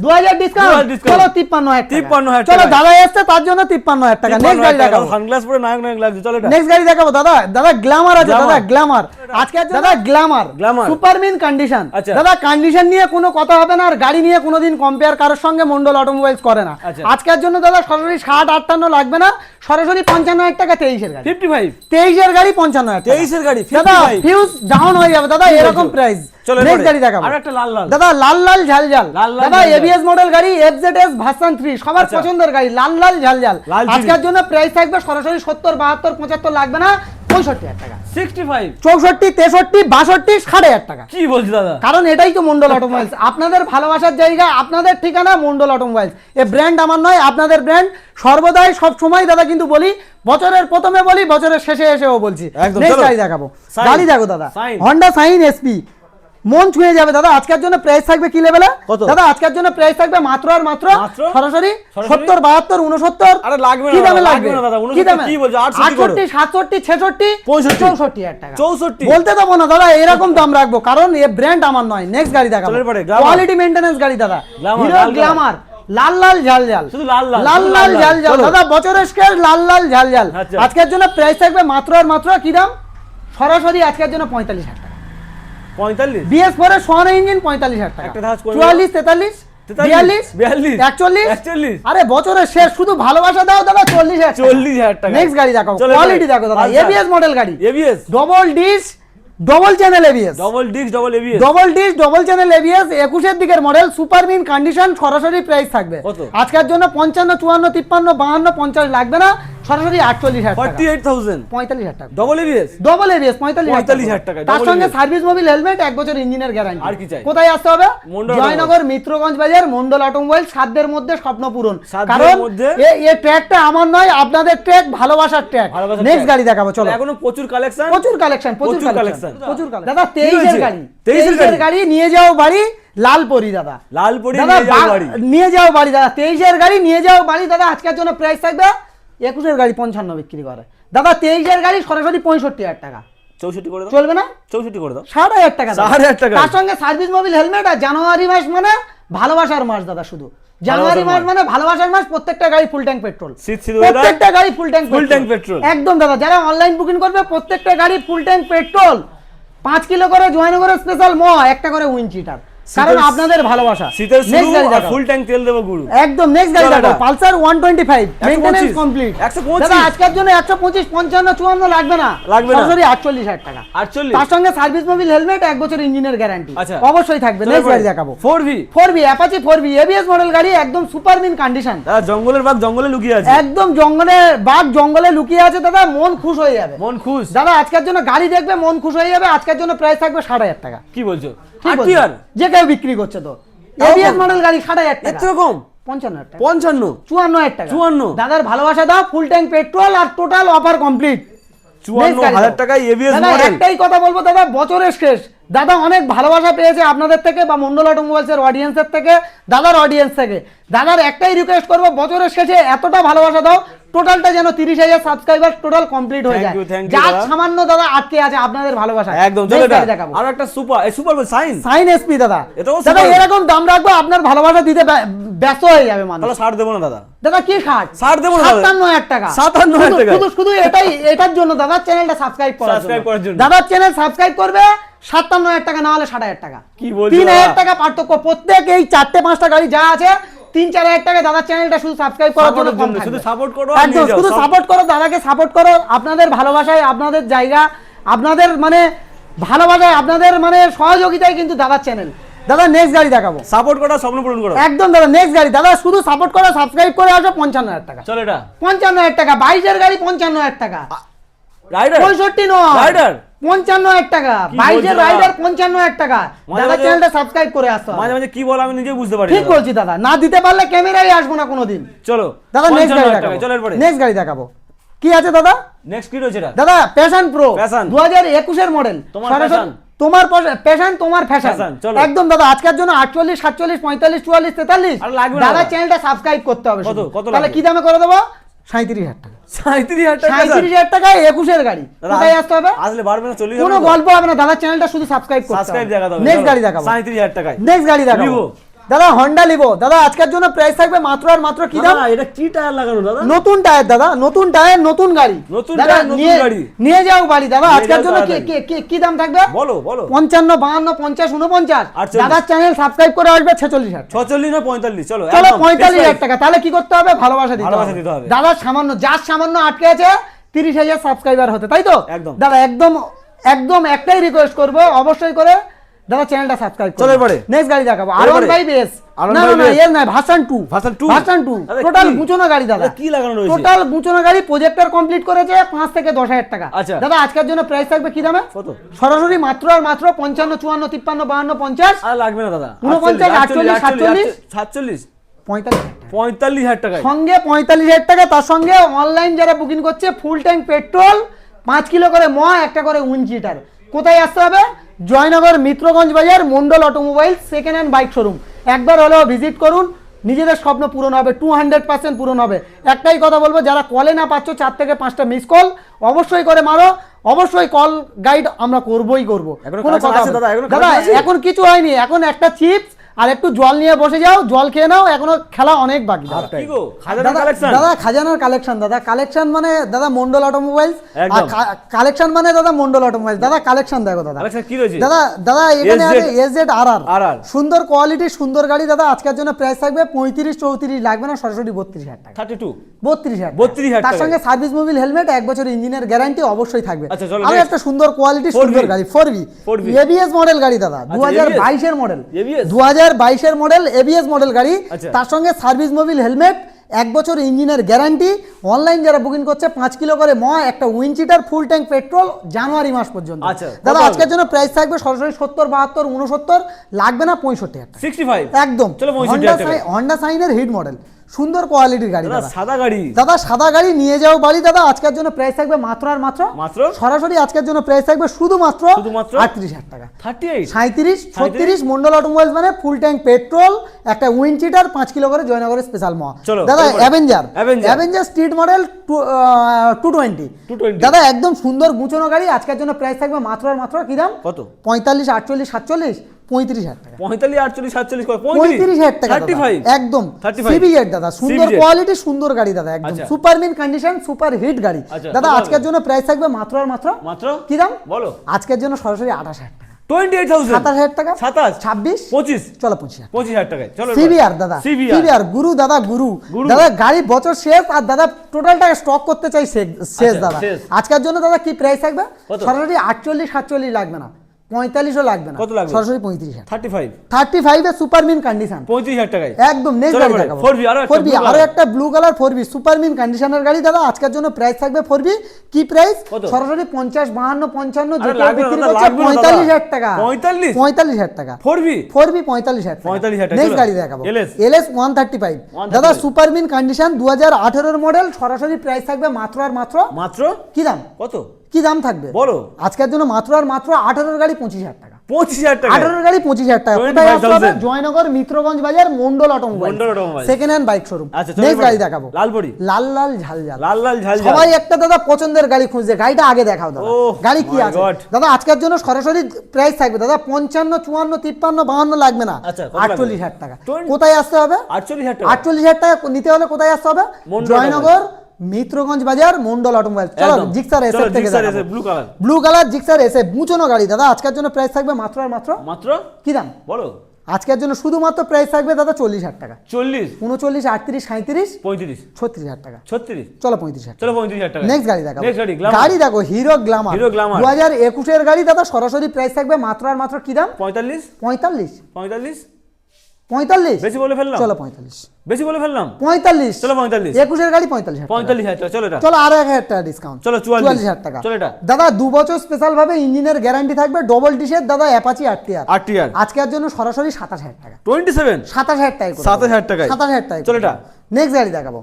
[SPEAKER 1] দু হাজার ডিসকাউন্ট চলো তিপ্পান্ন হাজার টাকা।
[SPEAKER 2] 53,000
[SPEAKER 1] চলো দাদা এসছে তার জন্য তিপ্পান্ন হাজার টাকা। নেক্সট গাড়ি দেখাবো।
[SPEAKER 2] সানগ্লাস পরে নায়ক নায়ক লাগছে। চলো এটা।
[SPEAKER 1] নেক্সট গাড়ি দেখাবো দাদা। দাদা গ্ল্যামার আছে দাদা গ্ল্যামার আজকে দাদা গ্ল্যামার
[SPEAKER 2] Glamour।
[SPEAKER 1] সুপারমিন কন্ডিশন
[SPEAKER 2] আচ্ছা।
[SPEAKER 1] দাদা কন্ডিশন নিয়ে কোনো কথা হবে না আর গাড়ি নিয়ে কোনোদিন কম্পেয়ার কারোর সঙ্গে মন্ডল অটোমোবাইলস করে না।
[SPEAKER 2] আচ্ছা।
[SPEAKER 1] আজকের জন্য দাদা সরাসরি ষাট আটান্ন লাগবে না সরাসরি পঞ্চান্ন হাজার টাকা তেইশের গাড়ি। গাড়ি হাজার দাদা ফিউজ ডাউন হয়ে যাবে। দাদা এরকম প্রাইস
[SPEAKER 2] চলো
[SPEAKER 1] নেক্সট গাড়ি দেখাবো।
[SPEAKER 2] আর একটা লাল লাল।
[SPEAKER 1] দাদা লাল লাল ঝাল ঝাল।
[SPEAKER 2] লাল লাল
[SPEAKER 1] দাদা
[SPEAKER 2] ঝাল ঝাল।
[SPEAKER 1] এবিএস মডেল গাড়ি এফজেডএস ভার্সন 3 সবার
[SPEAKER 2] আচ্ছা।
[SPEAKER 1] পছন্দের গাড়ি। লাল লাল ঝাল ঝাল। আজকের জন্য প্রাইস থাকবে সরাসরি 70 72 75 লাগবে না। 65 টাকা।
[SPEAKER 2] সিক্সটি ফাইভ
[SPEAKER 1] 64 63 62 হাজার টাকা।
[SPEAKER 2] কি বলছি দাদা?
[SPEAKER 1] কারণ এটাই তো মন্ডল অটোমোবাইলস আপনাদের ভালোবাসার জায়গা আপনাদের ঠিকানা মন্ডল অটোমোবাইলস এ ব্র্যান্ড আমার নয় আপনাদের ব্র্যান্ড সর্বদাই সব সময় দাদা কিন্তু বলি বছরের প্রথমে বলি বছরের শেষে এসেও বলছি।
[SPEAKER 2] একদম,
[SPEAKER 1] নেক্সট গাড়ি দেখাবো। গাড়ি দেখো দাদা। হন্ডা সাইন এসপি মন ছুঁয়ে যাবে। দাদা আজকের জন্য প্রাইস থাকবে কি লেভেলে? দাদা আজকের জন্য প্রাইস থাকবে মাত্র আর মাত্র? সরাসরি? সত্তর বাহাত্তর উনসত্তর।
[SPEAKER 2] আরে লাগবে
[SPEAKER 1] কি দামে লাগবে? কি
[SPEAKER 2] 69
[SPEAKER 1] দামে?
[SPEAKER 2] কি বলছো? 68 করো।
[SPEAKER 1] আটষট্টি সাতষট্টি ছেষট্টি
[SPEAKER 2] 65
[SPEAKER 1] চৌষট্টি হাজার টাকা।
[SPEAKER 2] চৌষট্টি।
[SPEAKER 1] বলতে দেবো না দাদা এরকম দাম রাখব কারণ এ ব্র্যান্ড আমার নয়। নেক্সট গাড়ি দেখাবো।
[SPEAKER 2] Glamour।
[SPEAKER 1] কোয়ালিটি মেইনটেনেন্স গাড়ি দাদা। গ্ল্যামার লাল লাল ঝাল ঝাল।
[SPEAKER 2] শুধু লাল লাল,
[SPEAKER 1] লাল লাল ঝাল ঝাল। দাদা বছরের স্কেল লাল লাল ঝাল ঝাল।
[SPEAKER 2] আচ্ছা।
[SPEAKER 1] আজকের জন্য প্রাইস থাকবে মাত্র আর মাত্র কি দাম? সরাসরি আজকের জন্য পঁয়তাল্লিশ হাজার টাকা।
[SPEAKER 2] পঁয়তাল্লিশ।
[SPEAKER 1] বিএস ফোর এর সোয়ানো ইঞ্জিন পঁয়তাল্লিশ হাজার টাকা।
[SPEAKER 2] একটা ধাঁচ করে।
[SPEAKER 1] চুয়াল্লিশ তেতাল্লিশ
[SPEAKER 2] তেতাল্লিশ,
[SPEAKER 1] বিয়াল্লিশ
[SPEAKER 2] বিয়াল্লিশ,
[SPEAKER 1] একচল্লিশ।
[SPEAKER 2] একচল্লিশ।
[SPEAKER 1] আরে বছরের শেষ শুধু ভালোবাসা দাও দাদা চল্লিশ হাজার
[SPEAKER 2] চল্লিশ হাজার টাকা।
[SPEAKER 1] নেক্সট গাড়ি দেখো কোয়ালিটি দেখো দাদা এবিএস মডেল গাড়ি।
[SPEAKER 2] ABS
[SPEAKER 1] double disc double channel ABS
[SPEAKER 2] double disc double ABS
[SPEAKER 1] double disc double channel ABS একুশের দিকের মডেল সুপার মিন কন্ডিশন সরাসরি প্রাইস থাকবে। আজকের জন্য পঞ্চান্ন চুয়ান্ন তিপ্পান্ন বাহান্ন পঞ্চাশ লাগবে না। সরাসরি আটচল্লিশ হাজার
[SPEAKER 2] ফর্টি এইট থাউজেন্ড
[SPEAKER 1] পঁয়তাল্লিশ হাজার টাকা।
[SPEAKER 2] ডবল এবিএস
[SPEAKER 1] ডবল এবিএস পঁয়তাল্লিশ
[SPEAKER 2] 45,000 টাকা,
[SPEAKER 1] তার সঙ্গে সার্ভিস মোবিল হেলমেট এক বছর ইঞ্জিনের গ্যারান্টি
[SPEAKER 2] আর কি চাই?
[SPEAKER 1] কোথায় আসতে হবে? জয়নগর মিত্রগঞ্জ বাজার মন্ডল অটোমোবাইল সাধ্যের মধ্যে স্বপ্ন পূরণ। কারণ
[SPEAKER 2] মধ্যে?
[SPEAKER 1] এ- এ ট্র্যাকটা আমার নয় আপনাদের ট্র্যাক ভালোবাসার ট্র্যাক নেক্সট গাড়ি দেখাবো চলো।
[SPEAKER 2] এখনও প্রচুর কালেকশন
[SPEAKER 1] প্রচুর কালেকশন প্রচুর কালেকশন প্রচুর কালেকশন দাদা
[SPEAKER 2] কি
[SPEAKER 1] 23 এর
[SPEAKER 2] হয়েছে?
[SPEAKER 1] গাড়ি
[SPEAKER 2] 23 এর
[SPEAKER 1] 23 এর গাড়ি নিয়ে যাও বাড়ি লালপরি দাদা।
[SPEAKER 2] লালপুরি নিয়ে যাও বাড়ি।
[SPEAKER 1] নিয়ে যাও বাড়ি দাদা। 23 এর গাড়ি নিয়ে যাও বাড়ি দাদা। আজকের জন্য প্রাইস থাকবে 21 এর গাড়ি 55 বিক্রি করে। দাদা তেইশের গাড়ি সরাসরি 65 হাজার টাকা।
[SPEAKER 2] চৌষট্টি করে
[SPEAKER 1] চলবে না?
[SPEAKER 2] চৌষট্টি করে দাও।
[SPEAKER 1] ষাট হাজার টাকা।
[SPEAKER 2] ষাট হাজার টাকা।
[SPEAKER 1] তার সঙ্গে সার্ভিস মোবিল হেলমেট আর জানুয়ারি মাস মানে ভালোবাসার মাস দাদা শুধু। জানুয়ারি মাস মানে ভালোবাসার মাস প্রত্যেকটা গাড়ি ফুল ট্যাঙ্ক পেট্রোল প্রত্যেকটা গাড়ি full tank
[SPEAKER 2] full tank petrol।
[SPEAKER 1] একদম দাদা যারা অনলাইন বুকিং করবে প্রত্যেকটা গাড়ি ফুল ট্যাঙ্ক পেট্রোল পাঁচ কিলো করে জয়নগরের স্পেশাল ম একটা করে উইনচিটার কারণ আপনাদের ভালোবাসা।
[SPEAKER 2] শীতের শুরু আর ফুল ট্যাঙ্ক তেল দেবো গুরু।
[SPEAKER 1] একদম নেক্সট গাড়ি দেখো পালসার 125 মেইনটেনেন্স কমপ্লিট
[SPEAKER 2] 125
[SPEAKER 1] দাদা আজকের জন্য 125 55 54 লাগবে না।
[SPEAKER 2] লাগবে না।
[SPEAKER 1] সরাসরি 48000 টাকা।
[SPEAKER 2] আটচল্লিশ।
[SPEAKER 1] তার সঙ্গে সার্ভিস মোবিল হেলমেট এক বছর ইঞ্জিনের গ্যারান্টি
[SPEAKER 2] আচ্ছা।
[SPEAKER 1] অবশ্যই থাকবে। নেক্সট গাড়ি দেখাবো।
[SPEAKER 2] Four V
[SPEAKER 1] 4B Apache 4B ABS model গাড়ি একদম সুপার মিন কন্ডিশন
[SPEAKER 2] দাদা জঙ্গলের বাঘ জঙ্গলে লুকিয়ে আছে।
[SPEAKER 1] একদম জঙ্গলে বাঘ জঙ্গলে লুকিয়ে আছে দাদা মন খুশ হয়ে যাবে।
[SPEAKER 2] মন খুশ।
[SPEAKER 1] দাদা আজকের জন্য গাড়ি দেখবে মন খুশ হয়ে যাবে আজকের জন্য প্রাইস থাকবে ষাট হাজার টাকা।
[SPEAKER 2] কি বলছো? আট
[SPEAKER 1] যে কেউ বিক্রি করছে তো। এবিএস মডেল গাড়ি ষাট হাজার টাকা।
[SPEAKER 2] থেকে কম
[SPEAKER 1] পঞ্চান্ন টাকা।
[SPEAKER 2] পঞ্চান্ন?
[SPEAKER 1] চুয়ান্ন হাজার টাকা।
[SPEAKER 2] 54
[SPEAKER 1] দাদার ভালোবাসা দাও ফুল ট্যাঙ্ক পেট্রোল আর টোটাল অফার কমপ্লিট
[SPEAKER 2] চুয়ান্ন হাজার টাকায় এবিএস মডেল
[SPEAKER 1] একটাই কথা বলব দাদা বছরের শেষ। দাদা অনেক ভালোবাসা পেয়েছে আপনাদের থেকে বা মন্ডল অটোমোবাইলস এর অডিয়েন্সের থেকে দাদার অডিয়েন্স থেকে। দাদার একটাই রিকোয়েস্ট করব বছরের শেষে এতটা ভালোবাসা দাও টোটালটা যেন তিরিশ হাজার সাবস্ক্রাইবার টোটাল কমপ্লিট হয়ে যায়। যা
[SPEAKER 2] দাদা।
[SPEAKER 1] সামান্য দাদা আটকে আছে আপনাদের ভালোবাসা
[SPEAKER 2] একদম চলো আর একটা super super shine
[SPEAKER 1] shine SP দাদা। দাদা এরকম দাম রাখব আপনার ভালোবাসা দিতে ব্যস্ত হয়ে যাবে মানুষ।
[SPEAKER 2] তাহলে ছাড় দেবো না দাদা।
[SPEAKER 1] দাদা কি ষাট
[SPEAKER 2] ছাড় দেবো না
[SPEAKER 1] সাতান্ন হাজার টাকা।
[SPEAKER 2] 57,000
[SPEAKER 1] শুধু-
[SPEAKER 2] টাকা।
[SPEAKER 1] শুধু শুধু এটাই এটার জন্য দাদার চ্যানেলটা সাবস্ক্রাইব করার
[SPEAKER 2] জন্য।
[SPEAKER 1] দাদার চ্যানেল সাবস্ক্রাইব করবে সাতান্ন হাজার টাকা না হলে ষাট হাজার টাকা।
[SPEAKER 2] কি বলছো
[SPEAKER 1] তিন হাজার টাকা পার্থক্য। প্রত্যেক এই চারটে পাঁচটা গাড়ি যা আছে তিন চার হাজার টাকা দাদার চ্যানেলটা শুধু সাবস্ক্রাইব করার জন্য কম
[SPEAKER 2] শুধু support করো
[SPEAKER 1] একদম শুধু সাপোর্ট করো দাদাকে সাপোর্ট করো। আপনাদের ভালোবাসায় আপনাদের জায়গা আপনাদের মানে ভালোবাসায় আপনাদের মানে সহযোগিতায় কিন্তু দাদার চ্যানেল দাদা নেক্সট গাড়ি দেখাবো।
[SPEAKER 2] সাপোর্ট করা স্বপ্ন পূরণ করো।
[SPEAKER 1] একদম দাদা নেক্সট গাড়ি। দাদা শুধু সাপোর্ট করে সাবস্ক্রাইব করে আসো পঞ্চান্ন হাজার টাকা।
[SPEAKER 2] চলো এটা।
[SPEAKER 1] পঞ্চান্ন হাজার টাকা বাইশের গাড়ি পঞ্চান্ন হাজার টাকা।
[SPEAKER 2] রাইডার
[SPEAKER 1] পঁয়ষট্টি নয়।
[SPEAKER 2] রাইডার
[SPEAKER 1] পঞ্চান্ন হাজার টাকা।
[SPEAKER 2] বলছো
[SPEAKER 1] রাইডার পঞ্চান্ন হাজার টাকা। দাদা চ্যানেলটা সাবস্ক্রাইব করে আসতে
[SPEAKER 2] মাঝে মাঝে কি বলো আমি নিজে বুঝতে পারি
[SPEAKER 1] ঠিক বলছি দাদা। না দিতে পারলে ক্যামেরায় আসব না কোনোদিন।
[SPEAKER 2] চলো
[SPEAKER 1] দাদা নেক্সট গাড়ি দেখাবো।
[SPEAKER 2] চলো এরপরে।
[SPEAKER 1] নেক্সট গাড়ি দেখাবো। কি আছে দাদা?
[SPEAKER 2] নেক্সট কি রয়েছে
[SPEAKER 1] দাদা প্যাশন প্রো দু হাজার একুশের মডেল
[SPEAKER 2] তোমার passion।
[SPEAKER 1] তোমার প্যাশন তোমার ফ্যাশন
[SPEAKER 2] চলো।
[SPEAKER 1] একদম দাদা আজকের জন্য আটচল্লিশ সাতচল্লিশ পঁয়তাল্লিশ চুয়াল্লিশ তেতাল্লিশ। দাদা। চ্যানেলটা সাবস্ক্রাইব করতে হবে
[SPEAKER 2] কত?
[SPEAKER 1] তাহলে কি দামে করে দেবো? সাঁত্রিশ হাজার টাকা।
[SPEAKER 2] টাকা।
[SPEAKER 1] হাজার টাকায় একুশের গাড়ি।
[SPEAKER 2] দাদা,
[SPEAKER 1] কোথায় আসতে হবে?
[SPEAKER 2] আসলে বাড়বে না চল্লিশ
[SPEAKER 1] কোনো গল্প হবে না। দাদা চ্যানেলটা শুধু সাবস্ক্রাইব করতে
[SPEAKER 2] সাবস্ক্রাইব
[SPEAKER 1] হবে। নেক্সট গাড়ি দেখাবো।
[SPEAKER 2] সাঁত্রিশ হাজার টাকায়।
[SPEAKER 1] নেক্সট গাড়ি দেখাবো। দাদা হন্ডা লিভো দাদা আজকের জন্য প্রাইস থাকবে মাত্র আর মাত্র কি দাম?
[SPEAKER 2] এটা কি টায়ার লাগানো দাদা?
[SPEAKER 1] নতুন টায়ার দাদা নতুন টায়ার নতুন গাড়ি।
[SPEAKER 2] নতুন টায়ার, নতুন গাড়ি।
[SPEAKER 1] নিয়ে যাও বাড়ি দাদা আজকের জন্য কি- কি- দাম থাকবে?
[SPEAKER 2] বলো বলো।
[SPEAKER 1] পঞ্চান্ন বাহান্ন পঞ্চাশ উনপঞ্চাশ
[SPEAKER 2] আটচল্লিশ।
[SPEAKER 1] দাদার চ্যানেল সাবস্ক্রাইব করে আসবে ছেচল্লিশ হাজার।
[SPEAKER 2] ছচল্লিশ না পঁয়তাল্লিশ চলো
[SPEAKER 1] চলো
[SPEAKER 2] একদম,
[SPEAKER 1] পঁয়তাল্লিশ
[SPEAKER 2] fixed
[SPEAKER 1] হাজার টাকা। তাহলে কি করতে হবে? ভালোবাসা দিতে হবে। দাদা সামান্য যার সামান্য আটকে আছে তিরিশ হাজার সাবস্ক্রাইবার হতে। তাই তো?
[SPEAKER 2] একদম।
[SPEAKER 1] দাদা একদম একদম একটাই রিকোয়েস্ট করব অবশ্যই করে দাদা চ্যানেলটা সাবস্ক্রাইব
[SPEAKER 2] চলো এরপরে।
[SPEAKER 1] নেক্সট গাড়ি দেখাবো। আর ওয়ান ফাইভ এস না না না এর two
[SPEAKER 2] Version 2?
[SPEAKER 1] Version two total গুছানো গাড়ি দাদা।
[SPEAKER 2] কি লাগানো রয়েছে?
[SPEAKER 1] টোটাল গুছানো গাড়ি প্রজেক্টর কমপ্লিট করেছে থেকে দশ হাজার টাকা।
[SPEAKER 2] আচ্ছা।
[SPEAKER 1] দাদা আজকের জন্য প্রাইস থাকবে কি দামে?
[SPEAKER 2] কত?
[SPEAKER 1] সরাসরি মাত্র আর মাত্র পঞ্চান্ন চুয়ান্ন তিপ্পান্ন বাহান্ন পঞ্চাশ।
[SPEAKER 2] আর লাগবে না দাদা।
[SPEAKER 1] ঊনপঞ্চাশ, আটচল্লিশ, সাতচল্লিশ।
[SPEAKER 2] সাতচল্লিশ।
[SPEAKER 1] পঁয়তাল্লিশ হাজার টাকা। সঙ্গে পঁয়তাল্লিশ হাজার টাকা তার সঙ্গে অনলাইন যারা বুকিং করছে ফুল ট্যাঙ্ক পেট্রোল পাঁচ কিলো করে ম একটা করে উইঞ্চিটার কোথায় আসতে হবে? Joynagar Mitraganj Bazar Mondal automobile second hand bike showroom একবার হলেও ভিজিট করুন। নিজেদের স্বপ্ন পূরণ হবে টু হান্ড্রেড পার্সেন্ট পূরণ হবে। একটাই কথা বলব যারা কলে না পাচ্ছ চার থেকে পাঁচটা মিস কল অবশ্যই করে মারো। অবশ্যই কল গাইড আমরা করবোই করব। এখনও
[SPEAKER 2] দাদা?
[SPEAKER 1] কিছু হয়নি এখন একটা চিপস আর একটু জল নিয়ে বসে যাও জল খেয়ে নাও এখনও খেলা অনেক বাকি দাদা।
[SPEAKER 2] কি গো খাজানা
[SPEAKER 1] দাদা
[SPEAKER 2] কালেকশন
[SPEAKER 1] দাদা খাজানার কালেকশন দাদা। কালেকশন মানে দাদা মন্ডল অটোমোবাইলস আর কালেকশন মানে দাদা মন্ডল অটোমোবাইলস দাদা কালেকশন দেখো দাদা।
[SPEAKER 2] কি
[SPEAKER 1] দাদা দাদা এখানে আছে এসজেড আর আর সুন্দর কোয়ালিটি সুন্দর গাড়ি দাদা। আজকের জন্য প্রাইস থাকবে পঁয়ত্রিশ চৌত্রিশ লাগবে না সরাসরি বত্রিশ হাজার টাকা।
[SPEAKER 2] থার্টি টু
[SPEAKER 1] বত্রিশ হাজার
[SPEAKER 2] 32,000
[SPEAKER 1] তার সঙ্গে সার্ভিস মোবিল হেলমেট এক বছর ইঞ্জিনের গ্যারান্টি অবশ্যই থাকবে।
[SPEAKER 2] আচ্ছা,
[SPEAKER 1] আর একটা সুন্দর কোয়ালিটি সুন্দর গাড়ি four B
[SPEAKER 2] 4V
[SPEAKER 1] ABS model গাড়ি দাদা। দু হাজার বাইশের মডেল দু হাজার বাইশের মডেল এবিএস মডেল গাড়ি।
[SPEAKER 2] আচ্ছা।
[SPEAKER 1] তার সঙ্গে সার্ভিস মোবিল হেলমেট এক বছর ইঞ্জিনের গ্যারান্টি। অনলাইন যারা বুকিং করছে পাঁচ কিলো করে ম একটা উইনচিটার ফুল ট্যাঙ্ক পেট্রোল জানুয়ারি মাস পর্যন্ত।
[SPEAKER 2] আচ্ছা,
[SPEAKER 1] দাদা আজকের জন্য প্রাইস থাকবে সরাসরি সত্তর বাহাত্তর উনসত্তর লাগবে না পঁয়ষট্টি হাজার একদম।
[SPEAKER 2] হাজার
[SPEAKER 1] হন্ডা সাইনের হিট মডেল সুন্দর কোয়ালিটির গাড়ি
[SPEAKER 2] দাদা সাদা গাড়ি।
[SPEAKER 1] দাদা সাদা গাড়ি নিয়ে যাও বাড়ি দাদা। আজকের জন্য প্রাইস থাকবে মাত্র আর মাত্র?
[SPEAKER 2] মাত্র?
[SPEAKER 1] সরাসরি আজকের জন্য প্রাইস থাকবে শুধুমাত্র
[SPEAKER 2] শুধুমাত্র?
[SPEAKER 1] আটত্রিশ হাজার টাকা।
[SPEAKER 2] থার্টি এইট
[SPEAKER 1] সাঁত্রিশ ছত্রিশ মন্ডল অটোমোবাইলস মানে ফুল ট্যাঙ্ক পেট্রোল একটা উইনচিটার পাঁচ কিলো করে জয়নগরের স্পেশাল মহা দাদা Avenger Avenger street model two twenty
[SPEAKER 2] 220
[SPEAKER 1] দাদা একদম সুন্দর গুছানো গাড়ি। আজকের জন্য প্রাইস থাকবে মাত্র আর মাত্র কি দাম?
[SPEAKER 2] কত?
[SPEAKER 1] পঁয়তাল্লিশ আটচল্লিশ সাতচল্লিশ। পঁয়ত্রিশ হাজার টাকা।
[SPEAKER 2] পঁয়তাল্লিশ আটচল্লিশ সাতচল্লিশ
[SPEAKER 1] পঁয়ত্রিশ? হাজার টাকা
[SPEAKER 2] থার্টি ফাইভ
[SPEAKER 1] একদম। সিবিজেড দাদা। সুন্দর কোয়ালিটি সুন্দর গাড়ি দাদা একদম।
[SPEAKER 2] আচ্ছা।
[SPEAKER 1] সুপার কন্ডিশন সুপার হিট গাড়ি।
[SPEAKER 2] আচ্ছা,
[SPEAKER 1] দাদা আজকের জন্য প্রাইস থাকবে মাত্র আর মাত্র?
[SPEAKER 2] মাত্র?
[SPEAKER 1] কি দাম?
[SPEAKER 2] বলো।
[SPEAKER 1] আজকের জন্য সরাসরি আঠাশ হাজার টাকা।
[SPEAKER 2] টোয়েন্টি এইট থাউজেন্ড
[SPEAKER 1] সাতাশ হাজার টাকা?
[SPEAKER 2] সাতাশ?
[SPEAKER 1] ছাব্বিশ?
[SPEAKER 2] পঁচিশ?
[SPEAKER 1] চলো পঁচিশ
[SPEAKER 2] পঁচিশ হাজার টাকায়। চলো
[SPEAKER 1] সিবিআর দাদা।
[SPEAKER 2] সিবিআর
[SPEAKER 1] গুরু দাদা গুরু। দাদা গাড়ি বছর শেষ আর দাদা টোটালটা স্টক করতে চাই শেষ
[SPEAKER 2] আচ্ছা,
[SPEAKER 1] দাদা। আজকের জন্য দাদা কি প্রাইস থাকবে? সরাসরি আটচল্লিশ সাতচল্লিশ লাগবে না। পঁয়তাল্লিশও লাগবে না।
[SPEAKER 2] কত লাগবে?
[SPEAKER 1] সরাসরি পঁয়ত্রিশ
[SPEAKER 2] থার্টি ফাইভ
[SPEAKER 1] থার্টি ফাইভে সুপার মিন কন্ডিশন
[SPEAKER 2] পঁয়ত্রিশ হাজার টাকায়।
[SPEAKER 1] একদম নেক্সট গাড়ি দেখাবো।
[SPEAKER 2] 4B, আরও একটা
[SPEAKER 1] 4B,
[SPEAKER 2] blue আরও
[SPEAKER 1] একটা blue colour four B super mint কন্ডিশনের গাড়ি দাদা। আজকের জন্য প্রাইস থাকবে ফোর বি কি প্রাইস সরাসরি পঞ্চাশ বাহান্ন পঞ্চান্ন যেটা বিক্রি করছে। পঁয়তাল্লিশ হাজার টাকা।
[SPEAKER 2] 45?
[SPEAKER 1] পঁয়তাল্লিশ হাজার টাকা।
[SPEAKER 2] ফোর বি
[SPEAKER 1] ফোর বি পঁয়তাল্লিশ হাজার
[SPEAKER 2] 45,000 টাকা,
[SPEAKER 1] নেক্সট গাড়ি দেখাবো। L S one thirty five দাদা সুপার মিন কন্ডিশন দু হাজার আঠেরোর মডেল সরাসরি প্রাইস থাকবে মাত্র আর মাত্র
[SPEAKER 2] মাত্র?
[SPEAKER 1] কি দাম?
[SPEAKER 2] কত?
[SPEAKER 1] কি দাম থাকবে?
[SPEAKER 2] বলো।
[SPEAKER 1] আজকের জন্য মাত্র আর মাত্র আঠেরোর গাড়ি পঁচিশ হাজার টাকা।
[SPEAKER 2] পঁচিশ হাজার টাকা।
[SPEAKER 1] আঠারোর গাড়ি পঁচিশ হাজার টাকা। কোথায় আসতে হবে? Joynagar Mitraganj Bazar Mondal automobile. Second hand bike showroom
[SPEAKER 2] আচ্ছা
[SPEAKER 1] নেক্সট গাড়ি দেখাবো। লাল লাল ঝাল ঝাল।
[SPEAKER 2] লাল লাল ঝাল
[SPEAKER 1] সবাই একটা দাদা পছন্দের গাড়ি খুঁজছে। গাড়িটা আগে দেখাও দাদা। গাড়ি কি আছে? দাদা আজকের জন্য সরাসরি প্রাইস থাকবে। দাদা পঞ্চান্ন চুয়ান্ন তিপ্পান্ন বাহান্ন লাগবে না।
[SPEAKER 2] আচ্ছা?
[SPEAKER 1] আটচল্লিশ হাজার টাকা। কোথায় আসতে হবে?
[SPEAKER 2] আটচল্লিশ হাজার টাকা।
[SPEAKER 1] আটচল্লিশ হাজার টাকা নিতে হলে কোথায় আসতে হবে? জয়নগর মিত্রগঞ্জ বাজার মন্ডল অটোমোবাইল চলো জিক্সার
[SPEAKER 2] চলো,
[SPEAKER 1] এসে থেকে
[SPEAKER 2] blue color।
[SPEAKER 1] Blue colour Gixxer এসে বুঝনো গাড়ি। দাদা আজকের জন্য প্রাইস থাকবে মাত্র আর মাত্র?
[SPEAKER 2] মাত্র?
[SPEAKER 1] কি দাম?
[SPEAKER 2] বলো।
[SPEAKER 1] আজকের জন্য শুধুমাত্র প্রাইস থাকবে দাদা চল্লিশ হাজার টাকা।
[SPEAKER 2] চল্লিশ?
[SPEAKER 1] উনচল্লিশ আটত্রিশ সাঁত্রিশ
[SPEAKER 2] পঁয়ত্রিশ।
[SPEAKER 1] ছত্রিশ হাজার টাকা।
[SPEAKER 2] ছত্রিশ?
[SPEAKER 1] চলো পঁয়ত্রিশ হাজার
[SPEAKER 2] চলো পঁয়ত্রিশ হাজার টাকা।
[SPEAKER 1] নেক্সট গাড়ি
[SPEAKER 2] নেক্সট গাড়ি
[SPEAKER 1] গাড়ি দেখো হিরো গ্লামার
[SPEAKER 2] Hero Glamour।
[SPEAKER 1] দু হাজার একুশের গাড়ি দাদা সরাসরি প্রাইস থাকবে মাত্র আর মাত্র কি দাম?
[SPEAKER 2] পঁয়তাল্লিশ।
[SPEAKER 1] পঁয়তাল্লিশ।
[SPEAKER 2] পঁয়তাল্লিশ?
[SPEAKER 1] পঁয়তাল্লিশ?
[SPEAKER 2] বেশি বলে ফেললাম।
[SPEAKER 1] চলো পঁয়তাল্লিশ।
[SPEAKER 2] বেশি বলে ফেললাম।
[SPEAKER 1] পঁয়তাল্লিশ।
[SPEAKER 2] চলো পঁয়তাল্লিশ।
[SPEAKER 1] একুশের গাড়ি পঁয়তাল্লিশ
[SPEAKER 2] পঁয়তাল্লিশ হাজার টাকা চলো এটা।
[SPEAKER 1] চলো আরও এক হাজার টাকা ডিসকাউন্ট
[SPEAKER 2] চলো চুয়াল্লিশ।
[SPEAKER 1] হাজার টাকা।
[SPEAKER 2] চলো এটা।
[SPEAKER 1] দাদা দু বছর স্পেশাল ভাবে ইঞ্জিনের গ্যারান্টি থাকবে ডবল ডিশের দাদা অ্যাপাচি আট টিয়ার
[SPEAKER 2] আট টিয়ার
[SPEAKER 1] আজকের জন্য সরাসরি সাতাশ হাজার টাকা।
[SPEAKER 2] টোয়েন্টি সেভেন
[SPEAKER 1] সাতাশ হাজার টাকা
[SPEAKER 2] সাতাশ হাজার টাকায়।
[SPEAKER 1] সাতাশ হাজার টাকা
[SPEAKER 2] চলো এটা।
[SPEAKER 1] নেক্সট গাড়ি দেখাবো।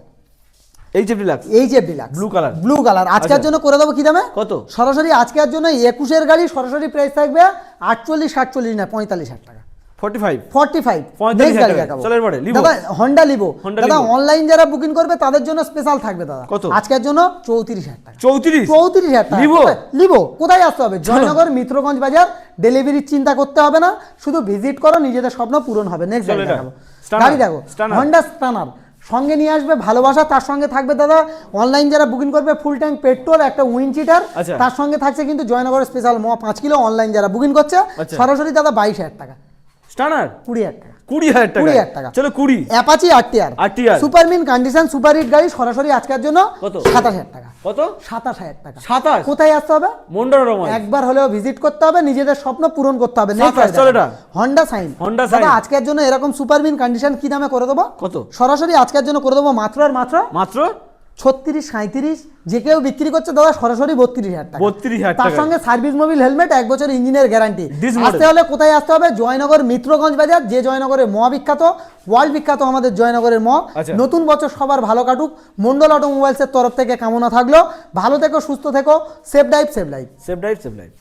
[SPEAKER 2] এইচ এফ ডিলাক্স
[SPEAKER 1] এই যে deluxe
[SPEAKER 2] Blue color।
[SPEAKER 1] Blue colour আজকের। জন্য করে দেবো কি দামে?
[SPEAKER 2] কত?
[SPEAKER 1] সরাসরি আজকের জন্য একুশের গাড়ি সরাসরি প্রাইস থাকবে আটচল্লিশ সাতচল্লিশ না পঁয়তাল্লিশ হাজার টাকা।
[SPEAKER 2] ফর্টি ফাইভ
[SPEAKER 1] ফর্টি ফাইভ
[SPEAKER 2] 45 হাজার টাকা। চলো এরপরে, Livo।
[SPEAKER 1] দাদা হন্ডা লিভো দাদা অনলাইন যারা বুকিং করবে তাদের জন্য স্পেশাল থাকবে দাদা। আজকের জন্য চৌত্রিশ হাজার টাকা।
[SPEAKER 2] চৌত্রিশ?
[SPEAKER 1] চৌত্রিশ হাজার টাকা।
[SPEAKER 2] Livo?
[SPEAKER 1] কোথায়? আসতে হবে? জয়নগর মিত্রগঞ্জ বাজার। ডেলিভারির চিন্তা করতে হবে না। শুধু ভিজিট করো নিজেদের স্বপ্ন পূরণ হবে। নেক্সট
[SPEAKER 2] চলো
[SPEAKER 1] গাড়ি দেখাবো। গাড়ি দেখো হন্ডা স্টানার সঙ্গে নিয়ে আসবে ভালোবাসা তার সঙ্গে থাকবে দাদা। অনলাইন যারা বুকিং করবে ফুল ট্যাঙ্ক পেট্রোল একটা উইন চিটার
[SPEAKER 2] আচ্ছা।
[SPEAKER 1] তার সঙ্গে থাকছে কিন্তু জয়নগর স্পেশাল ম পাঁচ কিলো অনলাইন যারা বুকিং করছে।
[SPEAKER 2] আচ্ছা।
[SPEAKER 1] সরাসরি দাদা বাইশ হাজার টাকা।
[SPEAKER 2] স্টানার
[SPEAKER 1] কুড়ি হাজার টাকা।
[SPEAKER 2] কুড়ি হাজার টাকা?
[SPEAKER 1] কুড়ি হাজার টাকা।
[SPEAKER 2] চলো কুড়ি।
[SPEAKER 1] Apache RTR condition super hit গাড়ি সরাসরি আজকের জন্য
[SPEAKER 2] কত?
[SPEAKER 1] সাতাশ হাজার টাকা।
[SPEAKER 2] কত?
[SPEAKER 1] সাতাশ হাজার টাকা।
[SPEAKER 2] সাতাশ?
[SPEAKER 1] কোথায় আসতে হবে? একবার হলেও ভিজিট করতে হবে নিজেদের স্বপ্ন পূরণ করতে হবে। হন্ডা সাইন দাদা
[SPEAKER 2] Shine।
[SPEAKER 1] আজকের জন্য এরকম সুপারমিন কন্ডিশন কি দামে করে দেবো?
[SPEAKER 2] কত?
[SPEAKER 1] সরাসরি আজকের জন্য করে দেবো মাত্র আর মাত্র?
[SPEAKER 2] মাত্র?
[SPEAKER 1] ছত্রিশ সাঁত্রিশ যে কেউ বিক্রি করছে দাদা সরাসরি বত্রিশ হাজার টাকা।
[SPEAKER 2] 32,000
[SPEAKER 1] তার সঙ্গে সার্ভিস মোবিল হেলমেট এক বছর ইঞ্জিনের গ্যারান্টি আসতে হলে কোথায় আসতে হবে? জয়নগর মিত্রগঞ্জ বাজার যে জয়নগরের ম বিখ্যাত ওয়ার্ল্ড বিখ্যাত আমাদের জয়নগরের ম
[SPEAKER 2] আচ্ছা।
[SPEAKER 1] নতুন বছর সবার ভালো কাটুক। মন্ডল অটোমোবাইলসের তরফ থেকে কামনা থাকল। ভালো থেকো সুস্থ থেকো। Safe drive safe life
[SPEAKER 2] safe drive safe life